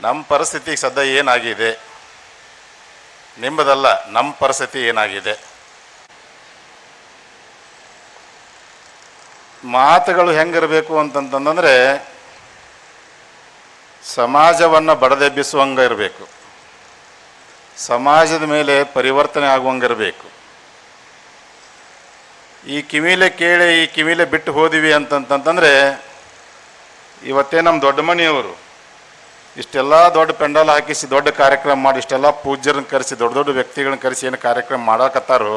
ನಮ್ಮ ಪರಿಸ್ಥಿತಿ ಸದ್ಯ ಏನಾಗಿದೆ? ನಿಮ್ಮದಲ್ಲ ನಮ್ಮ ಪರಿಸ್ಥಿತಿ ಏನಾಗಿದೆ? ಮಾತುಗಳು ಹೆಂಗಿರಬೇಕು ಅಂತಂತಂದರೆ, ಸಮಾಜವನ್ನು ಬಡದೆಬ್ಬಿಸುವಂಗೆ ಇರಬೇಕು. ಸಮಾಜದ ಮೇಲೆ ಪರಿವರ್ತನೆ ಆಗುವಂಗಿರಬೇಕು ಈ ಕಿವಿಲೆ ಕೇಳಿ, ಈ ಕಿವಿಲೆ ಬಿಟ್ಟು ಹೋದಿವಿ ಅಂತಂತಂದರೆ, ಇವತ್ತೇ ನಮ್ಮ ದೊಡ್ಡ ಮನೆಯವರು ಇಷ್ಟೆಲ್ಲ ದೊಡ್ಡ ಪೆಂಡಲ್ ಹಾಕಿಸಿ ದೊಡ್ಡ ಕಾರ್ಯಕ್ರಮ ಮಾಡಿ, ಇಷ್ಟೆಲ್ಲ ಪೂಜ್ಯರನ್ನ ಕರೆಸಿ, ದೊಡ್ಡ ದೊಡ್ಡ ವ್ಯಕ್ತಿಗಳನ್ನ ಕರೆಸಿ ಏನು ಕಾರ್ಯಕ್ರಮ ಮಾಡಾಕತ್ತಾರೋ,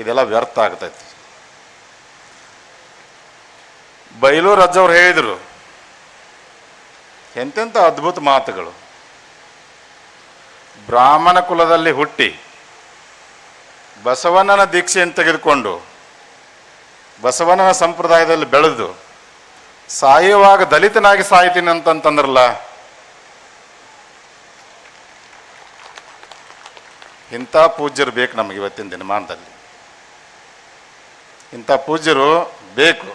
ಇದೆಲ್ಲ ವ್ಯರ್ಥ ಆಗ್ತೈತಿ. ಬೈಲೂರು ಅಜ್ಜವ್ರು ಹೇಳಿದರು ಎಂತೆಂಥ ಅದ್ಭುತ ಮಾತುಗಳು. ಬ್ರಾಹ್ಮಣ ಕುಲದಲ್ಲಿ ಹುಟ್ಟಿ, ಬಸವಣ್ಣನ ದೀಕ್ಷೆಯನ್ನು ತೆಗೆದುಕೊಂಡು, ಬಸವಣ್ಣನ ಸಂಪ್ರದಾಯದಲ್ಲಿ ಬೆಳೆದು, ಸಾಯುವಾಗ ದಲಿತನಾಗಿ ಸಾಯ್ತೀನಿ ಅಂತಂತಂದ್ರಲ್ಲ ಇಂಥ ಪೂಜ್ಯರು ಬೇಕು ನಮಗೆ ಇವತ್ತಿನ ದಿನಮಾನದಲ್ಲಿ. ಇಂಥ ಪೂಜ್ಯರು ಬೇಕು.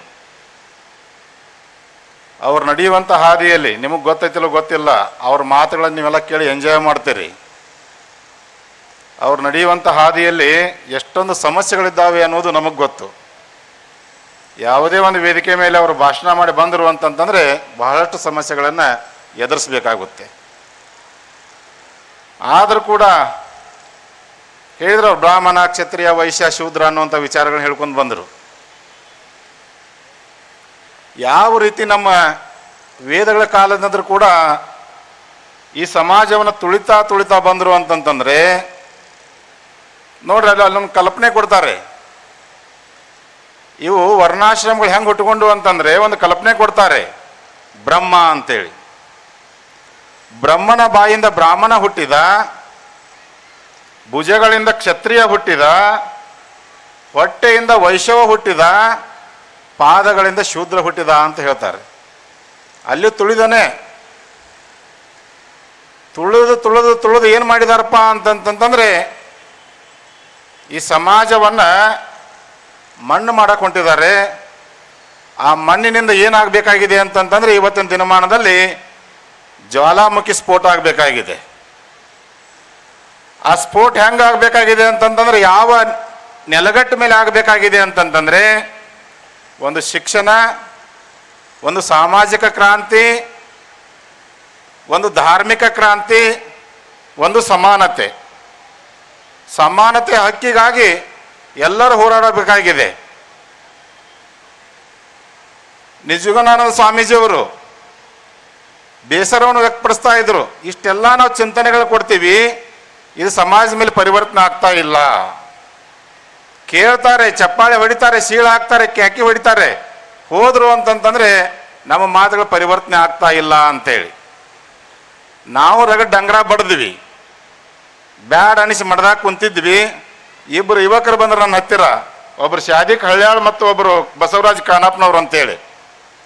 ಅವ್ರು ನಡೆಯುವಂಥ ಹಾದಿಯಲ್ಲಿ ನಿಮಗೆ ಗೊತ್ತೈತಿಲ್ಲ ಗೊತ್ತಿಲ್ಲ, ಅವ್ರ ಮಾತುಗಳನ್ನು ನೀವೆಲ್ಲ ಕೇಳಿ ಎಂಜಾಯ್ ಮಾಡ್ತೀರಿ. ಅವ್ರು ನಡೆಯುವಂಥ ಹಾದಿಯಲ್ಲಿ ಎಷ್ಟೊಂದು ಸಮಸ್ಯೆಗಳಿದ್ದಾವೆ ಅನ್ನೋದು ನಮಗೆ ಗೊತ್ತು. ಯಾವುದೇ ಒಂದು ವೇದಿಕೆ ಮೇಲೆ ಅವರು ಭಾಷಣ ಮಾಡಿ ಬಂದರು ಅಂತಂತಂದರೆ ಬಹಳಷ್ಟು ಸಮಸ್ಯೆಗಳನ್ನು ಎದುರಿಸಬೇಕಾಗುತ್ತೆ. ಆದರೂ ಕೂಡ ಹೇಳಿದ್ರು ಅವ್ರು ಬ್ರಾಹ್ಮಣ, ಕ್ಷತ್ರಿಯ, ವೈಶ್ಯ, ಶೂದ್ರ ಅನ್ನುವಂಥ ವಿಚಾರಗಳನ್ನ ಹೇಳ್ಕೊಂಡು ಬಂದರು. ಯಾವ ರೀತಿ ನಮ್ಮ ವೇದಗಳ ಕಾಲದಂದ್ರೂ ಕೂಡ ಈ ಸಮಾಜವನ್ನು ತುಳಿತಾ ತುಳಿತಾ ಬಂದರು ಅಂತಂತಂದರೆ, ನೋಡ್ರಿ ಅಲ್ಲಿ ಅಲ್ಲೊಂದು ಕಲ್ಪನೆ ಕೊಡ್ತಾರೆ. ಇವು ವರ್ಣಾಶ್ರಮಗಳು ಹೆಂಗೆ ಹುಟ್ಟುಕೊಂಡು ಅಂತಂದರೆ ಒಂದು ಕಲ್ಪನೆ ಕೊಡ್ತಾರೆ, ಬ್ರಹ್ಮ ಅಂತೇಳಿ. ಬ್ರಹ್ಮನ ಬಾಯಿಂದ ಬ್ರಾಹ್ಮಣ ಹುಟ್ಟಿದ ಭುಜಗಳಿಂದ ಕ್ಷತ್ರಿಯ ಹುಟ್ಟಿದ, ಹೊಟ್ಟೆಯಿಂದ ವೈಶವ ಹುಟ್ಟಿದ, ಪಾದಗಳಿಂದ ಶೂದ್ರ ಹುಟ್ಟಿದ ಅಂತ ಹೇಳ್ತಾರೆ. ಅಲ್ಲಿ ತುಳಿದನೆ. ತುಳಿದು ತುಳಿದು ತುಳಿದು ಏನು ಮಾಡಿದಾರಪ್ಪ ಅಂತಂತಂದ್ರೆ, ಈ ಸಮಾಜವನ್ನು ಮಣ್ಣು ಮಾಡಕ್ಕೆ ಹೊಂಟಿದ್ದಾರೆ. ಆ ಮಣ್ಣಿನಿಂದ ಏನಾಗಬೇಕಾಗಿದೆ ಅಂತಂತಂದ್ರೆ ಇವತ್ತಿನ ದಿನಮಾನದಲ್ಲಿ ಜ್ವಾಲಾಮುಖಿ ಸ್ಫೋಟ ಆಗಬೇಕಾಗಿದೆ. ಆ ಸ್ಫೋಟ ಹೆಂಗೆ ಆಗಬೇಕಾಗಿದೆ ಅಂತಂತಂದ್ರೆ ಯಾವ ನೆಲಗಟ್ಟ ಮೇಲೆ ಆಗಬೇಕಾಗಿದೆ ಅಂತಂತಂದರೆ ಒಂದು ಶಿಕ್ಷಣ, ಒಂದು ಸಾಮಾಜಿಕ ಕ್ರಾಂತಿ, ಒಂದು ಧಾರ್ಮಿಕ ಕ್ರಾಂತಿ, ಒಂದು ಸಮಾನತೆ. ಸಮಾನತೆ ಹಕ್ಕಿಗಾಗಿ ಎಲ್ಲರೂ ಹೋರಾಡಬೇಕಾಗಿದೆ. ನಿಜಗುಣಾನಂದ ಸ್ವಾಮೀಜಿಯವರು ಬೇಸರವನ್ನು ವ್ಯಕ್ತಪಡಿಸ್ತಾ ಇದ್ರು. ಇಷ್ಟೆಲ್ಲ ನಾವು ಚಿಂತನೆಗಳು ಕೊಡ್ತೀವಿ. ಇದು ಸಮಾಜದ ಮೇಲೆ ಪರಿವರ್ತನೆ ಆಗ್ತಾ ಇಲ್ಲ. ಕೇಳ್ತಾರೆ, ಚಪ್ಪಾಳೆ ಹೊಡಿತಾರೆ, ಸೀಳ ಹಾಕ್ತಾರೆ, ಕ್ಯಾಕಿ ಹೊಡಿತಾರೆ. ಹೋದ್ರು ಅಂತಂತಂದ್ರೆ ನಮ್ಮ ಮಾತುಗಳು ಪರಿವರ್ತನೆ ಆಗ್ತಾ ಇಲ್ಲ ಅಂತೇಳಿ. ನಾವು ರಗ ಡಂಗ್ರ ಬಡ್ದ್ವಿ. ಬ್ಯಾಡ್ ಅನಿಸಿ ಮಡ್ದಾಗ ಕುಂತಿದ್ವಿ. ಇಬ್ಬರು ಯುವಕರು ಬಂದ್ರೆ ನನ್ನ ಹತ್ತಿರ. ಒಬ್ರು ಶಾದಿಕ್ ಹಳ್ಯಾಳ್ ಮತ್ತು ಒಬ್ಬರು ಬಸವರಾಜ್ ಕಾಣಪ್ಪನವ್ರು ಅಂತೇಳಿ.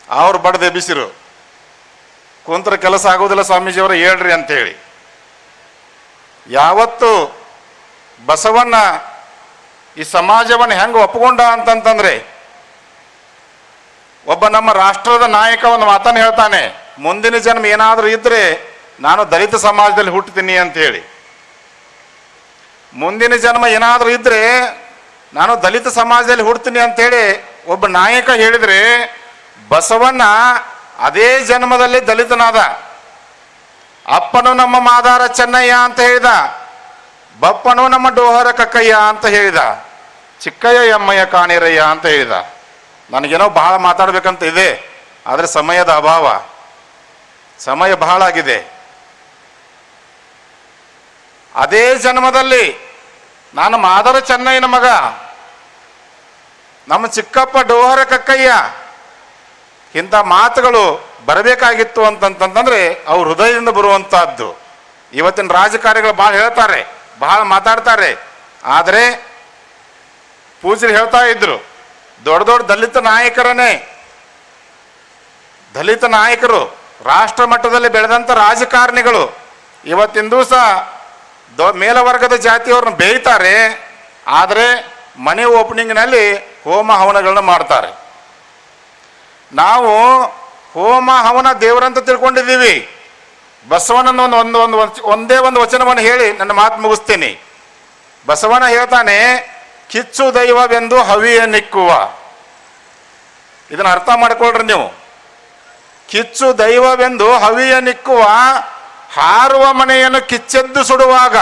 ಅವ್ರು ಬಡ್ದು ಎಬ್ಬಿಸಿರು ಕುಂತ್ರ ಕೆಲಸ ಆಗೋದಿಲ್ಲ ಸ್ವಾಮೀಜಿಯವರು, ಹೇಳ್ರಿ ಅಂತೇಳಿ. ಯಾವತ್ತು ಬಸವಣ್ಣ ಈ ಸಮಾಜವನ್ನು ಹೆಂಗೆ ಒಪ್ಪಿಕೊಂಡ ಅಂತಂತಂದ್ರೆ, ಒಬ್ಬ ನಮ್ಮ ರಾಷ್ಟ್ರದ ನಾಯಕ ಒಂದು ಮಾತನ್ನು ಹೇಳ್ತಾನೆ, ಮುಂದಿನ ಜನ್ಮ ಏನಾದರೂ ಇದ್ರೆ ನಾನು ದಲಿತ ಸಮಾಜದಲ್ಲಿ ಹುಟ್ಟುತ್ತೀನಿ ಅಂತ ಹೇಳಿ ಮುಂದಿನ ಜನ್ಮ ಏನಾದರೂ ಇದ್ರೆ ನಾನು ದಲಿತ ಸಮಾಜದಲ್ಲಿ ಹುಡ್ತೀನಿ ಅಂತೇಳಿ ಒಬ್ಬ ನಾಯಕ ಹೇಳಿದ್ರೆ, ಬಸವಣ್ಣ ಅದೇ ಜನ್ಮದಲ್ಲಿ ದಲಿತನಾದ. ಅಪ್ಪನು ನಮ್ಮ ಮಾದಾರ ಚೆನ್ನಯ್ಯ ಅಂತ ಹೇಳಿದ, ಬಪ್ಪನು ನಮ್ಮ ಡೋಹರ ಕಕ್ಕಯ್ಯ ಅಂತ ಹೇಳಿದ, ಚಿಕ್ಕಯ್ಯ, ಎಮ್ಮಯ್ಯ, ಕಾಣಿರಯ್ಯ ಅಂತ ಹೇಳಿದ. ನನಗೇನೋ ಬಹಳ ಮಾತಾಡಬೇಕಂತ ಇದೆ, ಆದರೆ ಸಮಯದ ಅಭಾವ. ಸಮಯ ಬಹಳ ಆಗಿದೆ. ಅದೇ ಜನ್ಮದಲ್ಲಿ ನಾನು ಮಾದರ ಚೆನ್ನಯ್ಯನ ಮಗ, ನಮ್ಮ ಚಿಕ್ಕಪ್ಪ ಡೋಹರ ಕಕ್ಕಯ್ಯ, ಇಂಥ ಮಾತುಗಳು ಬರಬೇಕಾಗಿತ್ತು ಅಂತಂತಂದ್ರೆ ಅವ್ರ ಹೃದಯದಿಂದ ಬರುವಂಥದ್ದು ಇವತ್ತಿನ ರಾಜಕಾರಿಗಳು ಭಾಳ ಹೇಳ್ತಾರೆ ಬಹಳ ಮಾತಾಡ್ತಾರೆ. ಆದರೆ ಪೂಜರು ಹೇಳ್ತಾ ಇದ್ರು, ದೊಡ್ಡ ದೊಡ್ಡ ದಲಿತ ನಾಯಕರನ್ನೇ. ದಲಿತ ನಾಯಕರು, ರಾಷ್ಟ್ರ ಮಟ್ಟದಲ್ಲಿ ಬೆಳೆದಂಥ ರಾಜಕಾರಣಿಗಳು. ಇವತ್ತಿನ ದಿವಸ ದೊ ಮೇಲವರ್ಗದ ಜಾತಿಯವ್ರನ್ನ ಬೇಯ್ತಾರೆ, ಆದರೆ ಮನೆ ಓಪನಿಂಗ್ನಲ್ಲಿ ಹೋಮ ಹವನಗಳನ್ನ ಮಾಡ್ತಾರೆ. ನಾವು ಹೋಮ, ಹವನ ದೇವರಂತ ತಿಳ್ಕೊಂಡಿದ್ದೀವಿ. ಬಸವಣ್ಣನ ಒಂದು ಒಂದು ಒಂದು ಒಂದೇ ಒಂದು ವಚನವನ್ನು ಹೇಳಿ ನನ್ನ ಮಾತು ಮುಗಿಸ್ತೀನಿ. ಬಸವನ ಹೇಳ್ತಾನೆ, ಕಿಚ್ಚು ದೈವವೆಂದು ಹವಿಯ ನಿಕ್ಕುವ. ಇದನ್ನ ಅರ್ಥ ಮಾಡ್ಕೊಳ್ರಿ ನೀವು. ಕಿಚ್ಚು ದೈವವೆಂದು ಹವಿಯ ನಿಕ್ಕುವ, ಹಾರುವ ಮನೆಯನ್ನು ಕಿಚ್ಚೆದ್ದು ಸುಡುವಾಗ.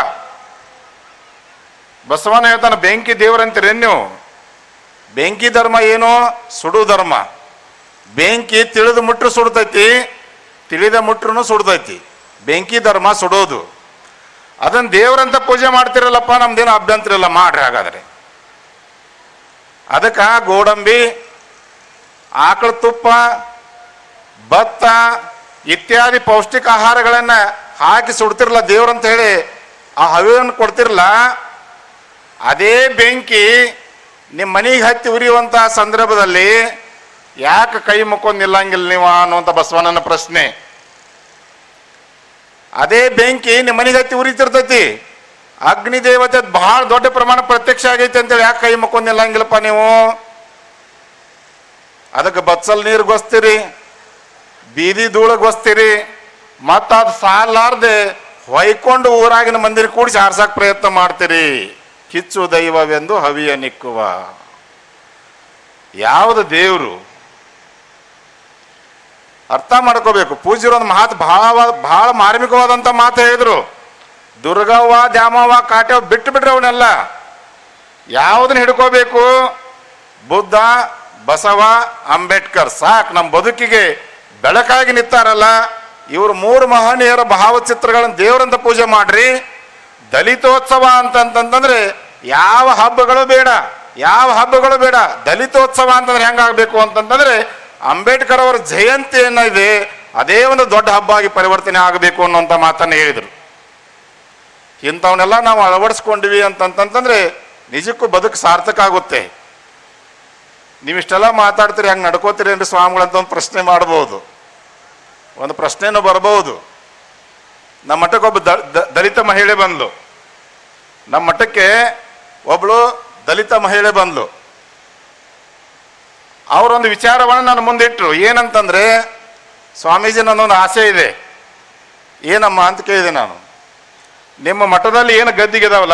ಬಸವನ ಹೇಳ್ತಾನೆ, ಬೆಂಕಿ ದೇವರಂತೀರೇನು ನೀವು? ಬೆಂಕಿ ಧರ್ಮ ಏನು ಸುಡು ಧರ್ಮ. ಬೆಂಕಿ ತಿಳಿದು ಮುಟ್ರು ಸುಡ್ತೈತಿ, ತಿಳಿದ ಮುಟ್ರು ಸುಡ್ತೈತಿ. ಬೆಂಕಿ ಧರ್ಮ ಸುಡೋದು. ಅದನ್ನ ದೇವರಂತ ಪೂಜೆ ಮಾಡ್ತಿರಲ್ಲಪ್ಪ, ನಮ್ದೇನು ಅಭ್ಯಂತರ ಇಲ್ಲ, ಮಾಡ್ರಿ ಹಾಗಾದ್ರೆ. ಅದಕ್ಕೆ ಗೋಡಂಬಿ, ಆಕಳ ತುಪ್ಪ, ಭತ್ತ ಇತ್ಯಾದಿ ಪೌಷ್ಟಿಕ ಆಹಾರಗಳನ್ನ ಹಾಕಿ ಸುಡ್ತಿರಲ್ಲ ದೇವ್ರಂತ ಹೇಳಿ, ಆ ಹವಿಯನ್ನು ಕೊಡ್ತಿರಲ್ಲ ಅದೇ ಬೆಂಕಿ ನಿಮ್ಮ ಮನೆಗೆ ಹತ್ತಿ ಉರಿಯುವಂಥ ಸಂದರ್ಭದಲ್ಲಿ ಯಾಕೆ ಕೈ ಮುಕ್ಕೊಂಡು ನಿಲ್ಲಂಗಿಲ್ಲ ನೀವು ಅನ್ನುವಂಥ ಬಸವಣ್ಣನ ಪ್ರಶ್ನೆ. ಅದೇ ಬೆಂಕಿ ನಿಮ್ಮ ಮನೆಗೆ ಹತ್ತಿ ಉರಿತಿರ್ತೈತಿ. ಅಗ್ನಿ ದೇವತೆ ಬಹಳ ದೊಡ್ಡ ಪ್ರಮಾಣ ಪ್ರತ್ಯಕ್ಷ ಆಗೈತೆ ಅಂತೇಳಿ ಯಾಕೆ ಕೈ ಮುಕ್ಕೊಂಡು ನಿಲ್ಲಂಗಿಲ್ಲಪ್ಪ ನೀವು? ಅದಕ್ಕೆ ಬಚ್ಚಲ್ ನೀರು ಗೊಸ್ತೀರಿ, ಬೀದಿ ಧೂಳ ಗೊಸ್ತೀರಿ, ಮತ್ತು ಅದು ಸಾಲಾರ್ದೆ ಹೊಯ್ಕೊಂಡು ಊರಾಗಿನ ಮಂದಿರ ಕೂಡಿಸಿ ಆರ್ಸಕ್ ಪ್ರಯತ್ನ ಮಾಡ್ತೀರಿ. ಕಿಚ್ಚು ದೈವವೆಂದು ಹವಿಯ ನಿಕ್ಕುವ. ಯಾವುದು ದೇವರು? ಅರ್ಥ ಮಾಡ್ಕೋಬೇಕು. ಪೂಜ್ಯರು ಒಂದು ಮಾತು ಬಹಳ ಬಹಳ ಮಾರ್ಮಿಕವಾದಂಥ ಮಾತು ಹೇಳಿದ್ರು. ದುರ್ಗವ್ವ, ದ್ಯಾಮವ್ವ ಕಾಟ್ಯವ್ ಬಿಟ್ಟು ಬಿಟ್ರೆ ಅವನ್ನೆಲ್ಲ ಯಾವುದನ್ನ ಹಿಡ್ಕೋಬೇಕು? ಬುದ್ಧ, ಬಸವ, ಅಂಬೇಡ್ಕರ್. ಸಾಕು ನಮ್ಮ ಬದುಕಿಗೆ ಬೆಳಕಾಗಿ ನಿಂತಾರಲ್ಲ. ಇವರು ಮೂರು ಮಹನೀಯರ ಭಾವಚಿತ್ರಗಳನ್ನು ದೇವರಂತ ಪೂಜೆ ಮಾಡ್ರಿ. ದಲಿತೋತ್ಸವ ಅಂತಂತಂದ್ರೆ ಯಾವ ಹಬ್ಬಗಳು ಬೇಡ. ಯಾವ ಹಬ್ಬಗಳು ಬೇಡ. ದಲಿತೋತ್ಸವ ಅಂತಂದ್ರೆ ಹೆಂಗಾಗಬೇಕು ಅಂತಂತಂದ್ರೆ ಅಂಬೇಡ್ಕರ್ ಅವರ ಜಯಂತಿ ಏನಿದೆ ಅದೇ ಒಂದು ದೊಡ್ಡ ಹಬ್ಬ ಆಗಿ ಪರಿವರ್ತನೆ ಆಗಬೇಕು ಅನ್ನುವಂಥ ಮಾತನ್ನು ಹೇಳಿದರು. ಇಂಥವನ್ನೆಲ್ಲ ನಾವು ಅಳವಡಿಸ್ಕೊಂಡ್ವಿ ಅಂತಂತಂದ್ರೆ ನಿಜಕ್ಕೂ ಬದುಕು ಸಾರ್ಥಕ ಆಗುತ್ತೆ. ನೀವಿಷ್ಟೆಲ್ಲ ಮಾತಾಡ್ತೀರಿ, ಹಂಗೆ ನಡ್ಕೋತೀರಿ ಅಂದ್ರೆ ಸ್ವಾಮಿಗಳಂತ ಒಂದು ಪ್ರಶ್ನೆ ಮಾಡ್ಬೋದು. ಒಂದು ಪ್ರಶ್ನೆಯೂ ಬರಬಹುದು ನಮ್ಮ ಮಠಕ್ಕೆ ಒಬ್ಬ ದ- ದ- ದಲಿತ ಮಹಿಳೆ ಬಂದಳು ನಮ್ಮ ಮಠಕ್ಕೆ ಒಬ್ಬಳು ದಲಿತ ಮಹಿಳೆ ಬಂದ್ಲು. ಅವರೊಂದು ವಿಚಾರವನ್ನು ನಾನು ಮುಂದಿಟ್ಟರು ಏನಂತಂದರೆ, ಸ್ವಾಮೀಜಿ ನನ್ನೊಂದು ಆಸೆ ಇದೆ. ಏನಮ್ಮ ಅಂತ ಕೇಳಿದೆ ನಾನು. ನಿಮ್ಮ ಮಠದಲ್ಲಿ ಏನು ಗದ್ದಿಗೆ ಇದಾವಲ್ಲ,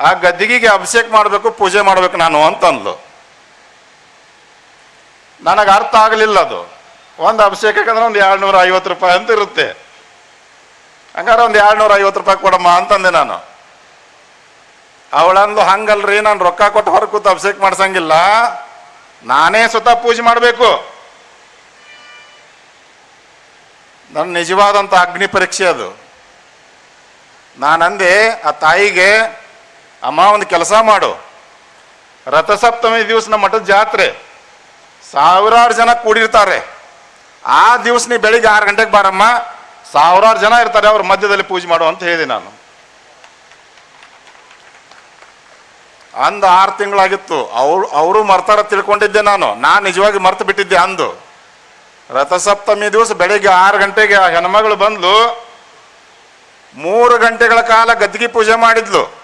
ಆ ಗದ್ದಿಗೆಗೆ ಅಭಿಷೇಕ ಮಾಡಬೇಕು, ಪೂಜೆ ಮಾಡಬೇಕು ನಾನು ಅಂತಂದ್ಲು. ನನಗೆ ಅರ್ಥ ಆಗಲಿಲ್ಲ ಅದು. ಒಂದು ಅಭಿಷೇಕಕ್ಕಂದ್ರೆ ಒಂದು ಏಳ್ನೂರ ಐವತ್ತು ರೂಪಾಯಿ ಅಂತ ಇರುತ್ತೆ. ಹಂಗಾರೆ ಒಂದು ಏಳ್ನೂರ ಐವತ್ತು ರೂಪಾಯಿ ಕೊಡಮ್ಮ ಅಂತಂದೆ ನಾನು. ಅವಳಂದು ಹಂಗಲ್ರಿ, ನಾನು ರೊಕ್ಕ ಕೊಟ್ಟು ಹೊರ ಕೂತು ಅಭಿಷೇಕ ಮಾಡ್ಸಂಗಿಲ್ಲ. ನಾನೇ ಸ್ವತಃ ಪೂಜೆ ಮಾಡಬೇಕು. ನನ್ನ ನಿಜವಾದಂಥ ಅಗ್ನಿ ಪರೀಕ್ಷೆ ಅದು. ನಾನಂದೆ ಆ ತಾಯಿಗೆ, ಅಮ್ಮ, ಒಂದು ಕೆಲಸ ಮಾಡು. ರಥಸಪ್ತಮಿ ದಿವಸ ನಮ್ಮ ಮಠದ ಜಾತ್ರೆ. ಸಾವಿರಾರು ಜನ ಕೂಡಿರ್ತಾರೆ. ಆ ದಿವಸ ನೀ ಬೆಳಿಗ್ಗೆ ಆರು ಗಂಟೆಗೆ ಬಾರಮ್ಮ. ಸಾವಿರಾರು ಜನ ಇರ್ತಾರೆ ಅವ್ರ ಮಧ್ಯದಲ್ಲಿ ಪೂಜೆ ಮಾಡು ಅಂತ ಹೇಳಿದೆ ನಾನು. ಅಂದು ಆರು ತಿಂಗಳಾಗಿತ್ತು. ಅವ್ರು, ಅವರು ಮರ್ತಾರ ತಿಳ್ಕೊಂಡಿದ್ದೆ ನಾನು. ನಾನು ನಿಜವಾಗಿ ಮರ್ತು ಬಿಟ್ಟಿದ್ದೆ ಅಂದು. ರಥಸಪ್ತಮಿ ದಿವಸ ಬೆಳಿಗ್ಗೆ ಆರು ಗಂಟೆಗೆ ಆ ಹೆಣ್ಮಗಳು ಬಂದ್ಲು. ಮೂರು ಗಂಟೆಗಳ ಕಾಲ ಗದ್ದಿಗೆ ಪೂಜೆ ಮಾಡಿದ್ಲು.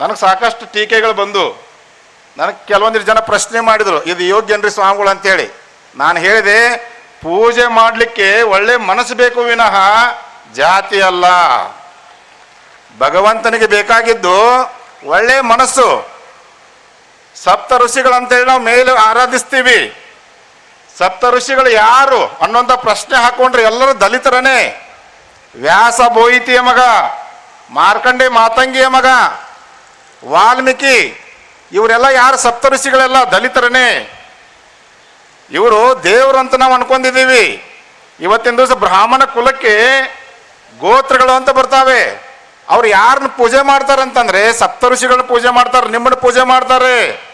ನನಗೆ ಸಾಕಷ್ಟು ಟೀಕೆಗಳು ಬಂದು. ನನಗೆ ಕೆಲವೊಂದಿಷ್ಟು ಜನ ಪ್ರಶ್ನೆ ಮಾಡಿದ್ರು, ಇದು ಯೋಗ್ಯನ್ರಿ ಸ್ವಾಮಿಗಳು ಅಂತೇಳಿ. ನಾನು ಹೇಳಿದೆ, ಪೂಜೆ ಮಾಡಲಿಕ್ಕೆ ಒಳ್ಳೆ ಮನಸ್ಸು ಬೇಕು ವಿನಃ ಜಾತಿ ಅಲ್ಲ. ಭಗವಂತನಿಗೆ ಬೇಕಾಗಿದ್ದು ಒಳ್ಳೆ ಮನಸ್ಸು. ಸಪ್ತ ಋಷಿಗಳಂತೇಳಿ ನಾವು ಮೇಲೆ ಆರಾಧಿಸ್ತೀವಿ. ಸಪ್ತ ಋಷಿಗಳು ಯಾರು? ಅನ್ನೋಂಥ ಪ್ರಶ್ನೆ ಹಾಕೊಂಡ್ರೆ ಎಲ್ಲರೂ ದಲಿತರನೇ. ವ್ಯಾಸ ಬೋಯಿತಿಯ ಮಗ, ಮಾರ್ಕಂಡೆ ಮಾತಂಗಿಯ ಮಗ, ವಾಲ್ಮೀಕಿ, ಇವರೆಲ್ಲ ಯಾರು? ಸಪ್ತ ಋಷಿಗಳೆಲ್ಲ ದಲಿತರನೇ. ಇವರು ದೇವ್ರಂತ ನಾವು ಅನ್ಕೊಂಡಿದ್ದೀವಿ. ಇವತ್ತಿನ ದಿವಸ ಬ್ರಾಹ್ಮಣ ಕುಲಕ್ಕೆ ಗೋತ್ರಗಳು ಅಂತ ಬರ್ತಾವೆ. ಅವ್ರು ಯಾರನ್ನ ಪೂಜೆ ಮಾಡ್ತಾರಂತಂದ್ರೆ ಸಪ್ತ ಋಷಿಗಳನ್ನ ಪೂಜೆ ಮಾಡ್ತಾರೆ, ನಿಮ್ಮನ್ನ ಪೂಜೆ ಮಾಡ್ತಾರೆ.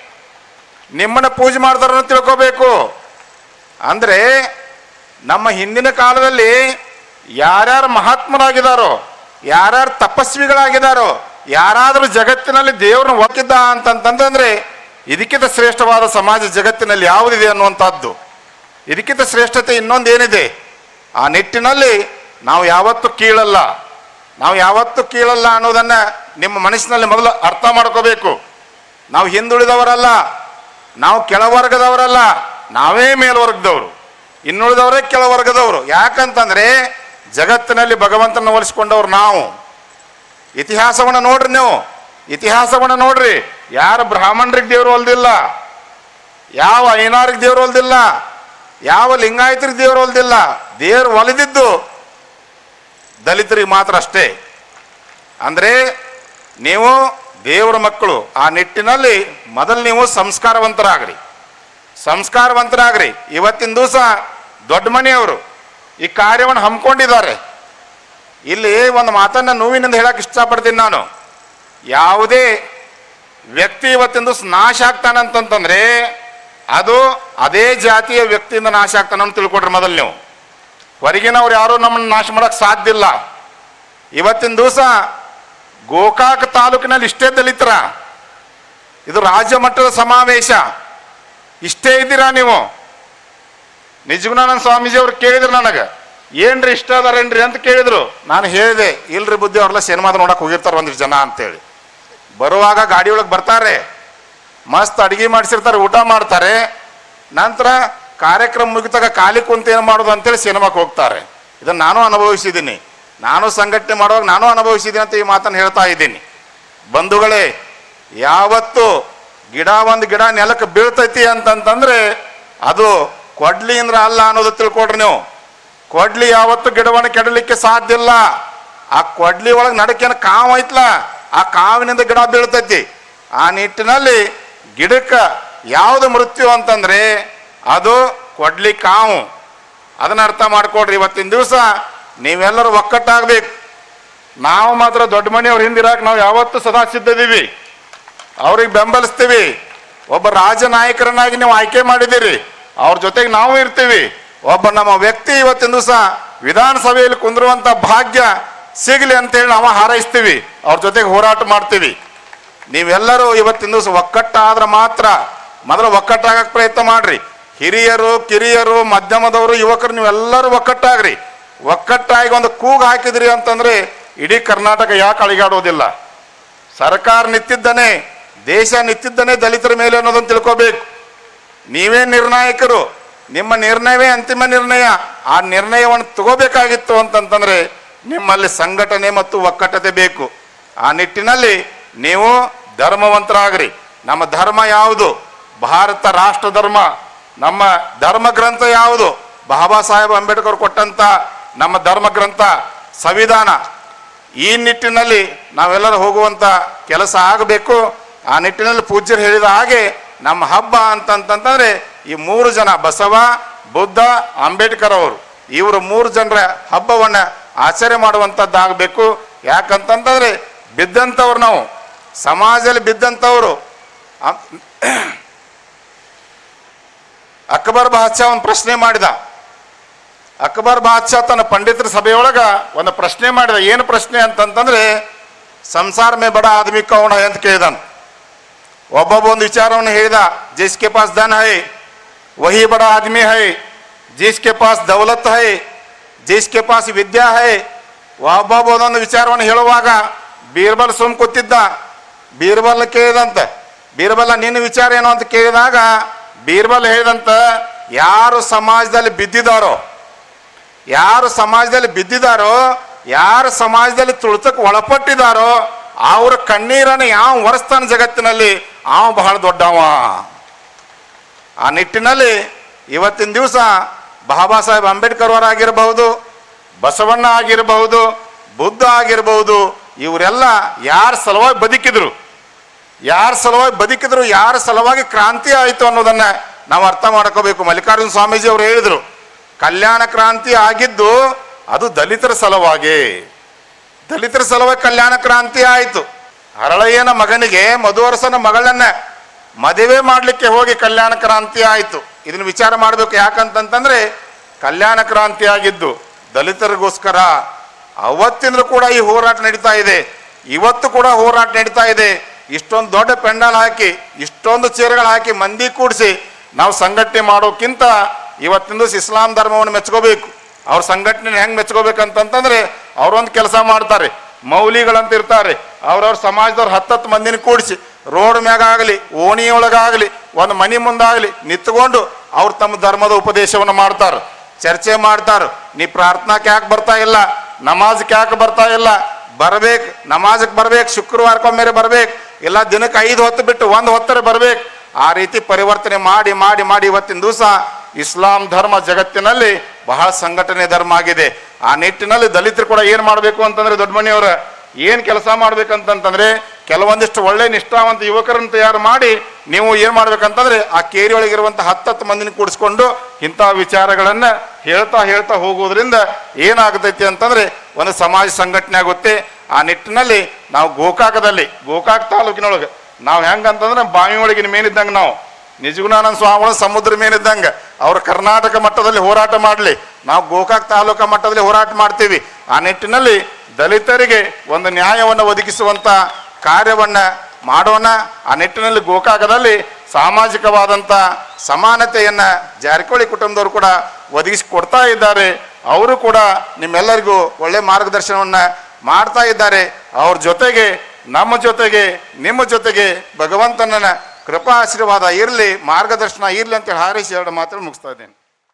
ನಿಮ್ಮನ್ನ ಪೂಜೆ ಮಾಡ್ತಾರೆ ತಿಳ್ಕೋಬೇಕು. ಅಂದ್ರೆ ನಮ್ಮ ಹಿಂದಿನ ಕಾಲದಲ್ಲಿ ಯಾರ್ಯಾರು ಮಹಾತ್ಮರಾಗಿದ್ದಾರೋ, ಯಾರ್ಯಾರು ತಪಸ್ವಿಗಳಾಗಿದ್ದಾರೋ, ಯಾರಾದರೂ ಜಗತ್ತಿನಲ್ಲಿ ದೇವ್ರನ್ನ ಒಕ್ಕಿದ್ದ ಅಂತಂತಂದ್ರೆ ಇದಕ್ಕಿಂತ ಶ್ರೇಷ್ಠವಾದ ಸಮಾಜ ಜಗತ್ತಿನಲ್ಲಿ ಯಾವುದಿದೆ ಅನ್ನುವಂಥದ್ದು. ಇದಕ್ಕಿಂತ ಶ್ರೇಷ್ಠತೆ ಇನ್ನೊಂದೇನಿದೆ? ಆ ನಿಟ್ಟಿನಲ್ಲಿ ನಾವು ಯಾವತ್ತೂ ಕೀಳಲ್ಲ. ನಾವು ಯಾವತ್ತೂ ಕೀಳಲ್ಲ ಅನ್ನೋದನ್ನು ನಿಮ್ಮ ಮನಸ್ಸಿನಲ್ಲಿ ಮೊದಲು ಅರ್ಥ ಮಾಡ್ಕೋಬೇಕು. ನಾವು ಹಿಂದುಳಿದವರಲ್ಲ, ನಾವು ಕೆಳವರ್ಗದವರಲ್ಲ, ನಾವೇ ಮೇಲ್ವರ್ಗದವರು. ಇನ್ನುಳಿದವರೇ ಕೆಳವರ್ಗದವರು. ಯಾಕಂತಂದ್ರೆ ಜಗತ್ತಿನಲ್ಲಿ ಭಗವಂತನ ಹೋಲಿಸ್ಕೊಂಡವ್ರು ನಾವು. ಇತಿಹಾಸವನ್ನು ನೋಡ್ರಿ ನೀವು. ಇತಿಹಾಸವನ್ನು ನೋಡ್ರಿ. ಯಾರು ಬ್ರಾಹ್ಮಣರಿಗೆ ದೇವರು ಹೊಲ್ದಿಲ್ಲ ಯಾವ ಐನಾರಿಗೆ ದೇವರು ಹೊಲ್ದಿಲ್ಲ ಯಾವ ಲಿಂಗಾಯತರಿಗೆ ದೇವರು ಹೊಲ್ದಿಲ್ಲ ದೇವ್ರು ಒಲಿದಿದ್ದು ದಲಿತರಿಗೆ ಮಾತ್ರ ಅಷ್ಟೇ. ಅಂದರೆ ನೀವು ದೇವರ ಮಕ್ಕಳು, ಆ ನಿಟ್ಟಿನಲ್ಲಿ ಮೊದಲು ನೀವು ಸಂಸ್ಕಾರವಂತರಾಗ್ರಿ. ಸಂಸ್ಕಾರವಂತರಾಗ್ರಿ. ಇವತ್ತಿನ ದಿವಸ ದೊಡ್ಡ ಮನೆಯವರು ಈ ಕಾರ್ಯವನ್ನು ಹಮ್ಮಿಕೊಂಡಿದ್ದಾರೆ. ಇಲ್ಲಿ ಒಂದು ಮಾತನ್ನ ನೋವಿನಿಂದ ಹೇಳಕ್ಕೆ ಇಷ್ಟಪಡ್ತೀನಿ ನಾನು. ಯಾವುದೇ ವ್ಯಕ್ತಿ ಇವತ್ತಿನ ದಿವಸ ನಾಶ ಆಗ್ತಾನಂತಂದ್ರೆ ಅದು ಅದೇ ಜಾತಿಯ ವ್ಯಕ್ತಿಯಿಂದ ನಾಶ ಆಗ್ತಾನ ತಿಳ್ಕೊಡ್ರಿ ಮೊದಲು ನೀವು. ಹೊರಗಿನವ್ರು ಯಾರು ನಮ್ಮನ್ನು ನಾಶ ಮಾಡಕ್ ಸಾಧ್ಯ ಇಲ್ಲ. ಇವತ್ತಿನ ದಿವಸ ಗೋಕಾಕ್ ತಾಲೂಕಿನಲ್ಲಿ ಇಷ್ಟೇ ದಲಿತರ. ಇದು ರಾಜ್ಯ ಮಟ್ಟದ ಸಮಾವೇಶ. ಇಷ್ಟೇ ಇದ್ದೀರಾ ನೀವು? ನಿಜಗುಣಾನಂದ ಸ್ವಾಮೀಜಿ ಅವ್ರು ಕೇಳಿದ್ರು ನನಗೆ. ಏನ್ರಿ ಇಷ್ಟ ಅದಾರೇನ್ರಿ ಅಂತ ಕೇಳಿದ್ರು. ನಾನು ಹೇಳಿದೆ, ಇಲ್ರಿ ಬುದ್ಧಿ, ಅವ್ರಲ್ಲ ಸಿನಿಮಾದ ನೋಡಕ್ ಹೋಗಿರ್ತಾರೆ ಒಂದಿಷ್ಟು ಜನ ಅಂತೇಳಿ. ಬರುವಾಗ ಗಾಡಿ ಒಳಗೆ ಬರ್ತಾರೆ. ಮಸ್ತ್ ಅಡಿಗೆ ಮಾಡಿಸಿರ್ತಾರೆ, ಊಟ ಮಾಡ್ತಾರೆ. ನಂತರ ಕಾರ್ಯಕ್ರಮ ಮುಗಿತಾಗ ಖಾಲಿ ಕುಂತ ಏನು ಮಾಡೋದು ಅಂತೇಳಿ ಸಿನಿಮಾಕ್ಕೆ ಹೋಗ್ತಾರೆ. ಇದನ್ನು ನಾನು ಅನುಭವಿಸಿದ್ದೀನಿ. ನಾನು ಸಂಘಟನೆ ಮಾಡುವಾಗ ನಾನು ಅನುಭವಿಸಿದ್ದೀನಿ ಅಂತ ಈ ಮಾತನ್ನು ಹೇಳ್ತಾ ಇದ್ದೀನಿ. ಬಂಧುಗಳೇ, ಯಾವತ್ತು ಗಿಡ ಒಂದು ಗಿಡ ನೆಲಕ್ಕೆ ಬೀಳ್ತೈತಿ ಅಂತಂತಂದ್ರೆ ಅದು ಕೊಡ್ಲಿಯಿಂದ ಅಲ್ಲ ಅನ್ನೋದು ತಿಳ್ಕೊಡ್ರಿ ನೀವು. ಕೊಡ್ಲಿ ಯಾವತ್ತು ಗಿಡವನ್ನು ಕೆಡಲಿಕ್ಕೆ ಸಾಧ್ಯ ಇಲ್ಲ. ಆ ಕೊಡ್ಲಿ ಒಳಗೆ ನಡಕೇನು ಕಾವು ಐತ್ಲ, ಆ ಕಾವಿನಿಂದ ಗಿಡ ಬೀಳ್ತೈತಿ. ಆ ನಿಟ್ಟಿನಲ್ಲಿ ಗಿಡಕ್ಕೆ ಯಾವುದು ಮೃತ್ಯು ಅಂತಂದ್ರೆ ಅದು ಕೊಡ್ಲಿ ಕಾವು ಅದನ್ನ ಅರ್ಥ ಮಾಡ್ಕೊಡ್ರಿ ಇವತ್ತಿನ ದಿವಸ. ನೀವೆಲ್ಲರೂ ಒಕ್ಕಟ್ಟಾಗ್ಬೇಕು. ನಾವು ಮಾತ್ರ ದೊಡ್ಡ ಮನೆಯವ್ರ ಹಿಂದಿರಾಕ್ ನಾವು ಯಾವತ್ತೂ ಸದಾ ಸಿದ್ಧದೀವಿ ಅವ್ರಿಗೆ ಬೆಂಬಲಿಸ್ತೀವಿ. ಒಬ್ಬ ರಾಜನಾಯಕರನ್ನಾಗಿ ನೀವು ಆಯ್ಕೆ ಮಾಡಿದ್ದೀರಿ. ಅವ್ರ ಜೊತೆಗೆ ನಾವು ಇರ್ತೀವಿ. ಒಬ್ಬ ನಮ್ಮ ವ್ಯಕ್ತಿ ಇವತ್ತಿನ ದಿವಸ ವಿಧಾನಸಭೆಯಲ್ಲಿ ಕುಂದಿರುವಂತ ಭಾಗ್ಯ ಸಿಗಲಿ ಅಂತೇಳಿ ನಾವು ಹಾರೈಸ್ತೀವಿ. ಅವ್ರ ಜೊತೆಗೆ ಹೋರಾಟ ಮಾಡ್ತೀವಿ. ನೀವೆಲ್ಲರೂ ಇವತ್ತಿನ ದಿವಸ ಒಕ್ಕಟ್ಟಾದ್ರೆ ಮಾತ್ರ ಮೊದಲು ಒಕ್ಕಟ್ಟಾಗಕ್ಕೆ ಪ್ರಯತ್ನ ಮಾಡ್ರಿ. ಹಿರಿಯರು, ಕಿರಿಯರು, ಮಧ್ಯಮದವರು, ಯುವಕರು, ನೀವೆಲ್ಲರೂ ಒಕ್ಕಟ್ಟಾಗ್ರಿ. ಒಕ್ಕಟ್ಟಾಗಿ ಒಂದು ಕೂಗು ಹಾಕಿದ್ರಿ ಅಂತಂದ್ರೆ ಇಡೀ ಕರ್ನಾಟಕ ಯಾಕೆ ಅಳಿಗಾಡೋದಿಲ್ಲ? ಸರ್ಕಾರ ನಿಂತಿದ್ದಾನೆ ದೇಶ ನಿಂತಿದ್ದಾನೆ ದಲಿತರ ಮೇಲೆ ಅನ್ನೋದನ್ನು ತಿಳ್ಕೋಬೇಕು. ನೀವೇ ನಿರ್ಣಾಯಕರು. ನಿಮ್ಮ ನಿರ್ಣಯವೇ ಅಂತಿಮ ನಿರ್ಣಯ. ಆ ನಿರ್ಣಯವನ್ನು ತಗೋಬೇಕಾಗಿತ್ತು ಅಂತಂತಂದರೆ ನಿಮ್ಮಲ್ಲಿ ಸಂಘಟನೆ ಮತ್ತು ಒಕ್ಕಟ್ಟತೆ ಬೇಕು. ಆ ನಿಟ್ಟಿನಲ್ಲಿ ನೀವು ಧರ್ಮವಂತರಾಗ್ರಿ. ನಮ್ಮ ಧರ್ಮ ಯಾವುದು? ಭಾರತ ರಾಷ್ಟ್ರ ಧರ್ಮ. ನಮ್ಮ ಧರ್ಮ ಗ್ರಂಥ ಯಾವುದು? ಬಾಬಾ ಸಾಹೇಬ್ ಅಂಬೇಡ್ಕರ್ ಕೊಟ್ಟಂತ ನಮ್ಮ ಧರ್ಮ ಗ್ರಂಥ ಸಂವಿಧಾನ. ಈ ನಿಟ್ಟಿನಲ್ಲಿ ನಾವೆಲ್ಲರೂ ಹೋಗುವಂತ ಕೆಲಸ ಆಗಬೇಕು. ಆ ನಿಟ್ಟಿನಲ್ಲಿ ಪೂಜ್ಯರು ಹೇಳಿದ ಹಾಗೆ ನಮ್ಮ ಹಬ್ಬ ಅಂತಂತಂದ್ರೆ ಈ ಮೂರು ಜನ ಬಸವ, ಬುದ್ಧ, ಅಂಬೇಡ್ಕರ್ ಅವರು. ಇವರು ಮೂರು ಜನರ ಹಬ್ಬವನ್ನ ಆಚರಣೆ ಮಾಡುವಂಥದ್ದಾಗಬೇಕು ಯಾಕಂತಂತಂದರೆ ಬಿದ್ದಂಥವ್ರು ನಾವು. ಸಮಾಜದಲ್ಲಿ ಬಿದ್ದಂಥವ್ರು ಅಕ್ಬರ್ ಬಾದ್ಶಾ ಒಂದು ಪ್ರಶ್ನೆ ಮಾಡಿದ. ಅಕ್ಬರ್ ಬಾದ್ಶಾ ತನ್ನ ಪಂಡಿತರ ಸಭೆಯೊಳಗ ಒಂದು ಪ್ರಶ್ನೆ ಮಾಡಿದ. ಏನು ಪ್ರಶ್ನೆ ಅಂತಂತಂದ್ರೆ, ಸಂಸಾರ ಮೇ ಬಡ ಆದಮಿ ಕೌಣ ಅಂತ ಕೇಳಿದನು. ಒಬ್ಬೊಬ್ಬ ಒಂದು ವಿಚಾರವನ್ನು ಹೇಳಿದ, ಜಿಸ್ಕೆ ಪಾಸ್ ಧನ್ ಹೈ, ವಹಿ ಬಡ ಆದಮಿ ಹೈ, ಜಿಸ್ಕೆ ಪಾಸ್ ದೌಲತ್ ಹೈ, ಜಿಸ್ಕೆ ಪಾಸ್ ವಿದ್ಯಾ ಹೈ. ಒಬ್ಬೊಬ್ಬ ಒಂದೊಂದು ವಿಚಾರವನ್ನು ಹೇಳುವಾಗ ಬೀರ್ಬಲ್ ಸುಮ್ ಕೂತಿದ್ದ. ಬೀರ್ಬಲ್ ಕೇಳಿದಂತೆ. ಬೀರ್ಬಲ್ ನಿನ್ನ ವಿಚಾರ ಏನು? ಅಂತ ಕೇಳಿದಾಗ ಬೀರ್ಬಲ್ ಹೇಳಿದಂತ ಯಾರು ಸಮಾಜದಲ್ಲಿ ಬಿದ್ದಿದಾರೋ, ಯಾರು ಸಮಾಜದಲ್ಲಿ ಬಿದ್ದಿದಾರೋ, ಯಾರು ಸಮಾಜದಲ್ಲಿ ತುಳಿತಕ್ಕೆ ಒಳಪಟ್ಟಿದಾರೋ, ಅವರ ಕಣ್ಣೀರನ್ನು ಯಾವ ಒರೆಸ್ತಾನೆ ಜಗತ್ತಿನಲ್ಲಿ ಅವ ಬಹಳ ದೊಡ್ಡವ. ಆ ನಿಟ್ಟಿನಲ್ಲಿ ಇವತ್ತಿನ ದಿವಸ ಬಾಬಾ ಸಾಹೇಬ್ ಅಂಬೇಡ್ಕರ್ ಅವರಾಗಿರಬಹುದು ಬಸವಣ್ಣ ಆಗಿರಬಹುದು, ಬುದ್ಧ ಆಗಿರಬಹುದು, ಇವರೆಲ್ಲ ಯಾರ ಸಲುವಾಗಿ ಬದುಕಿದ್ರು? ಯಾರ ಸಲುವಾಗಿ ಬದುಕಿದ್ರು, ಯಾರ ಸಲುವಾಗಿ ಕ್ರಾಂತಿ ಆಯಿತು ಅನ್ನೋದನ್ನ ನಾವು ಅರ್ಥ ಮಾಡ್ಕೋಬೇಕು. ಮಲ್ಲಿಕಾರ್ಜುನ ಸ್ವಾಮೀಜಿ ಅವರು ಹೇಳಿದರು, ಕಲ್ಯಾಣ ಕ್ರಾಂತಿ ಆಗಿದ್ದು ಅದು ದಲಿತರ ಸಲುವಾಗಿ. ದಲಿತರ ಸಲುವಾಗಿ ಕಲ್ಯಾಣ ಕ್ರಾಂತಿ ಆಯಿತು. ಹರಳಯ್ಯನ ಮಗನಿಗೆ, ಮಧುವರಸನ ಮಗಳನ್ನ ಮದುವೆ ಮಾಡಲಿಕ್ಕೆ ಹೋಗಿ ಕಲ್ಯಾಣ ಕ್ರಾಂತಿ ಆಯಿತು. ಇದನ್ನ ವಿಚಾರ ಮಾಡಬೇಕು ಯಾಕಂತಂತಂದ್ರೆ, ಕಲ್ಯಾಣ ಕ್ರಾಂತಿ ಆಗಿದ್ದು ದಲಿತರಿಗೋಸ್ಕರ ಅವತ್ತಿಂದ ಕೂಡ ಈ ಹೋರಾಟ ನಡೀತಾ ಇದೆ. ಇವತ್ತು ಕೂಡ ಹೋರಾಟ ನಡೀತಾ ಇದೆ. ಇಷ್ಟೊಂದು ದೊಡ್ಡ ಪೆಂಡಲ್ ಹಾಕಿ, ಇಷ್ಟೊಂದು ಚೇರ್ಗಳು ಹಾಕಿ ಮಂದಿ ಕೂಡಿಸಿ ನಾವು ಸಂಘಟನೆ ಮಾಡೋಕ್ಕಿಂತ ಇವತ್ತಿನ ದಿವಸ ಇಸ್ಲಾಂ ಧರ್ಮವನ್ನು ಮೆಚ್ಕೋಬೇಕು. ಅವ್ರ ಸಂಘಟನೆ ಹೆಂಗೆ ಮೆಚ್ಕೋಬೇಕಂತಂತಂದ್ರೆ ಅವ್ರೊಂದು ಕೆಲಸ ಮಾಡ್ತಾರೆ. ಮೌಲಿಗಳಂತ ಇರ್ತಾರೆ. ಅವ್ರವ್ರ ಸಮಾಜದವ್ರು ಹತ್ತತ್ತು ಮಂದಿನ ಕೂಡಿಸಿ, ರೋಡ್ ಮ್ಯಾಗ ಆಗಲಿ ಓಣಿಯೊಳಗಾಗಲಿ ಒಂದು ಮನೆ ಮುಂದಾಗಲಿ ನಿಂತ್ಕೊಂಡು ಅವ್ರು ತಮ್ಮ ಧರ್ಮದ ಉಪದೇಶವನ್ನು ಮಾಡ್ತಾರೆ. ಚರ್ಚೆ ಮಾಡ್ತಾರೆ. ನೀ ಪ್ರಾರ್ಥನಾಕ್ಕೆ ಯಾಕೆ ಬರ್ತಾ ಇಲ್ಲ ನಮಾಜ್ಗೆ ಯಾಕೆ ಬರ್ತಾ ಇಲ್ಲ, ಬರ್ಬೇಕು ನಮಾಜಕ್ಕೆ ಬರ್ಬೇಕು ಶುಕ್ರವಾರಕ್ಕೊಮ್ಮೆ ಬರ್ಬೇಕು ಇಲ್ಲ ದಿನಕ್ಕೆ ಐದು ಹೊತ್ತು ಬಿಟ್ಟು ಒಂದು ಹೊತ್ತರ ಬರ್ಬೇಕು. ಆ ರೀತಿ ಪರಿವರ್ತನೆ ಮಾಡಿ ಮಾಡಿ ಮಾಡಿ ಇವತ್ತಿನ ದಿವಸ ಇಸ್ಲಾಂ ಧರ್ಮ ಜಗತ್ತಿನಲ್ಲಿ ಬಹಳ ಸಂಘಟನೆ ಧರ್ಮ ಆಗಿದೆ. ಆ ನಿಟ್ಟಿನಲ್ಲಿ ದಲಿತರು ಕೂಡ ಏನು ಮಾಡಬೇಕು ಅಂತಂದ್ರೆ ದೊಡ್ಡಮಣಿಯವರ ಏನು ಕೆಲಸ ಮಾಡ್ಬೇಕಂತಂತಂದ್ರೆ ಕೆಲವೊಂದಿಷ್ಟು ಒಳ್ಳೆ ನಿಷ್ಠಾವಂತ ಯುವಕರನ್ನು ತಯಾರು ಮಾಡಿ ನೀವು ಏನು ಮಾಡ್ಬೇಕಂತಂದ್ರೆ ಆ ಕೇರಿ ಒಳಗಿರುವಂಥ ಹತ್ತತ್ತು ಮಂದಿನ ಕೂಡಿಸ್ಕೊಂಡು ಇಂಥ ವಿಚಾರಗಳನ್ನು ಹೇಳ್ತಾ ಹೇಳ್ತಾ ಹೋಗೋದ್ರಿಂದ ಏನಾಗ್ತೈತಿ ಅಂತಂದ್ರೆ ಒಂದು ಸಮಾಜ ಸಂಘಟನೆ ಆಗುತ್ತೆ. ಆ ನಿಟ್ಟಿನಲ್ಲಿ ನಾವು ಗೋಕಾಕದಲ್ಲಿ, ಗೋಕಾಕ್ ತಾಲೂಕಿನೊಳಗೆ. ನಾವು ಹೆಂಗಂತಂದ್ರೆ ಬಾವಿ ಒಳಗಿನ ಮೇನಿದ್ದಂಗೆ ನಾವು. ನಿಜಗುಣಾನಂದ ಸ್ವಾಮಿಗಳು ಸಮುದ್ರ ಮೇಲಿದ್ದಂಗೆ. ಅವ್ರು ಕರ್ನಾಟಕ ಮಟ್ಟದಲ್ಲಿ ಹೋರಾಟ ಮಾಡಲಿ. ನಾವು ಗೋಕಾಕ್ ತಾಲೂಕಾ ಮಟ್ಟದಲ್ಲಿ ಹೋರಾಟ ಮಾಡ್ತೀವಿ. ಆ ನಿಟ್ಟಿನಲ್ಲಿ ದಲಿತರಿಗೆ ಒಂದು ನ್ಯಾಯವನ್ನು ಒದಗಿಸುವಂಥ ಕಾರ್ಯವನ್ನು ಮಾಡೋಣ. ಆ ನಿಟ್ಟಿನಲ್ಲಿ ಗೋಕಾಕದಲ್ಲಿ ಸಾಮಾಜಿಕವಾದಂಥ ಸಮಾನತೆಯನ್ನು ಜಾರಕಿಹೊಳಿ ಕುಟುಂಬದವರು ಕೂಡ ಒದಗಿಸಿ ಕೊಡ್ತಾ ಇದ್ದಾರೆ. ಅವರು ಕೂಡ ನಿಮ್ಮೆಲ್ಲರಿಗೂ ಒಳ್ಳೆ ಮಾರ್ಗದರ್ಶನವನ್ನು ಮಾಡ್ತಾ ಇದ್ದಾರೆ. ಅವ್ರ ಜೊತೆಗೆ, ನಮ್ಮ ಜೊತೆಗೆ, ನಿಮ್ಮ ಜೊತೆಗೆ ಭಗವಂತನ ಕೃಪಾ ಆಶೀರ್ವಾದ ಇರಲಿ, ಮಾರ್ಗದರ್ಶನ ಇರಲಿ ಅಂತೇಳಿ ಹಾರೈಸಿ ಎರಡು ಮಾತ್ರ ಮುಗಿಸ್ತಾ ಇದ್ದೇನೆ.